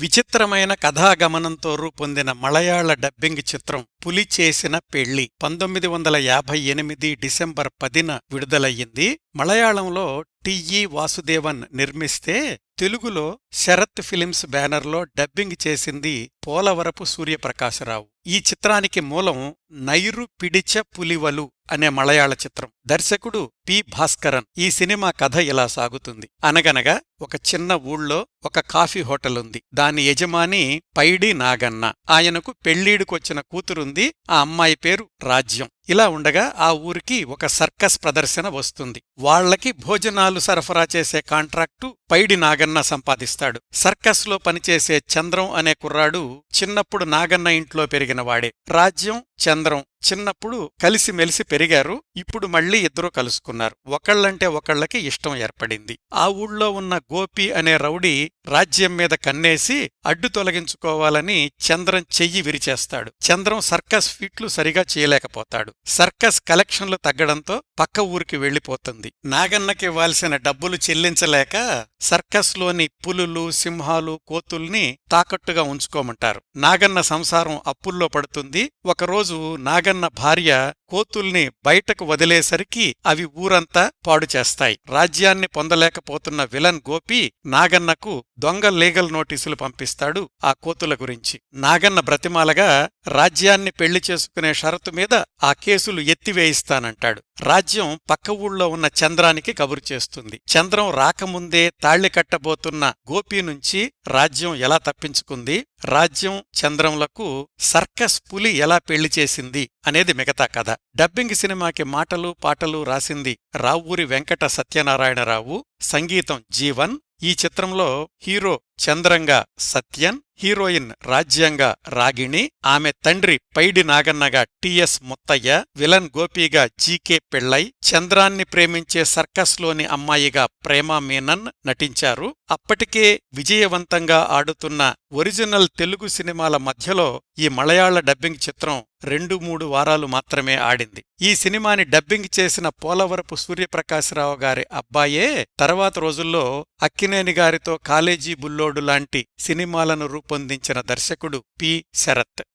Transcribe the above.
విచిత్రమైన కథాగమనంతో రూపొందిన మలయాళ డబ్బింగ్ చిత్రం పులి చేసిన పెళ్ళి పంతొమ్మిది వందల యాభై ఎనిమిది డిసెంబర్ పదిన విడుదలయ్యింది. మలయాళంలో టిఈ వాసుదేవన్ నిర్మిస్తే తెలుగులో శరత్ ఫిలిమ్స్ బ్యానర్లో డబ్బింగ్ చేసింది పోలవరపు సూర్యప్రకాశరావు. ఈ చిత్రానికి మూలం నైరు పిడిచ పులివలు అనే మలయాళ చిత్రం. దర్శకుడు పి. భాస్కరన్ ఈ సినిమా కథ ఇలా సాగుతుంది. అనగనగా ఒక చిన్న ఊళ్ళో ఒక కాఫీ హోటల్ ఉంది దాని యజమాని పైడి నాగన్న. ఆయనకు పెళ్ళీడుకొచ్చిన కూతురుంది. ఆ అమ్మాయి పేరు రాజ్యం. ఇలా ఉండగా ఆ ఊరికి ఒక సర్కస్ ప్రదర్శన వస్తుంది. వాళ్ళకి భోజనాలు సరఫరా చేసే కాంట్రాక్టు పైడి నాగన్న సంపాదిస్తాడు. సర్కస్లో పనిచేసే చంద్రం అనే కుర్రాడు చిన్నప్పుడు నాగన్న ఇంట్లో పెరిగిన వాడే. రాజ్యం చంద్రం చిన్నప్పుడు కలిసిమెలిసి పెరిగారు ఇప్పుడు మళ్ళీ ఇద్దరూ కలుసుకున్నారు. ఒకళ్ళంటే ఒకళ్ళకి ఇష్టం ఏర్పడింది. ఆ ఊళ్ళో ఉన్న గోపి అనే రౌడీ రాజ్యం మీద కన్నేసి అడ్డు తొలగించుకోవాలని చంద్రం చెయ్యి విరిచేస్తాడు. చంద్రం సర్కస్ ఫీట్లు సరిగా చేయలేకపోతాడు. సర్కస్ కలెక్షన్లు తగ్గడంతో పక్క ఊరికి వెళ్ళిపోతుంది నాగన్నకి ఇవ్వాల్సిన డబ్బులు చెల్లించలేక సర్కస్లోని పులులు సింహాలు కోతుల్ని తాకట్టుగా ఉంచుకోమంటారు. నాగన్న సంసారం అప్పుల్లో పడుతుంది. ఒకరోజు నాగన్న భార్య కోతుల్ని బయటకు వదిలేసరికి అవి ఊరంతా పాడు చేస్తాయి. రాజ్యాన్ని పొందలేకపోతున్న విలన్ గోపి నాగన్నకు దొంగ లీగల్ నోటీసులు పంపిస్తాడు ఆ కోతుల గురించి. నాగన్న బ్రతిమాలగా రాజ్యాన్ని పెళ్ళి చేసుకునే షరతు మీద ఆ కేసులు ఎత్తివేయిస్తానంటాడు. రాజ్యం పక్క ఊళ్ళో ఉన్న చంద్రానికి కబురు చేస్తుంది. చంద్రం రాకముందే తాళ్ళి కట్టబోతున్న గోపి నుంచి రాజ్యం ఎలా తప్పించుకుంది? రాజ్యం చంద్రంలకు సర్కస్ పులి ఎలా పెళ్ళి చేసింది? అనేది మిగతా కథ. డబ్బింగ్ సినిమాకి మాటలు పాటలు రాసింది రావూరి వెంకట సత్యనారాయణరావు. సంగీతం జీవన్. ఈ చిత్రంలో హీరో చంద్రంగా సత్యన్ హీరోయిన్ రాజ్యంగా రాగిణి ఆమె తండ్రి పైడి నాగన్నగా టిఎస్ ముత్తయ్య విలన్ గోపిగా జీకే పెళ్ళై చంద్రాన్ని ప్రేమించే సర్కస్లోని అమ్మాయిగా ప్రేమా మీనన్ నటించారు. అప్పటికే విజయవంతంగా ఆడుతున్న ఒరిజినల్ తెలుగు సినిమాల మధ్యలో ఈ మలయాళ డబ్బింగ్ చిత్రం రెండు మూడు వారాలు మాత్రమే ఆడింది. ఈ సినిమాని డబ్బింగ్ చేసిన పోలవరపు సూర్యప్రకాశరావు గారి అబ్బాయే. తర్వాత రోజుల్లో అక్కినేని గారితో కాలేజీ బుల్లో లాంటి సినిమాలను రూపొందించిన దర్శకుడు పి. శరత్.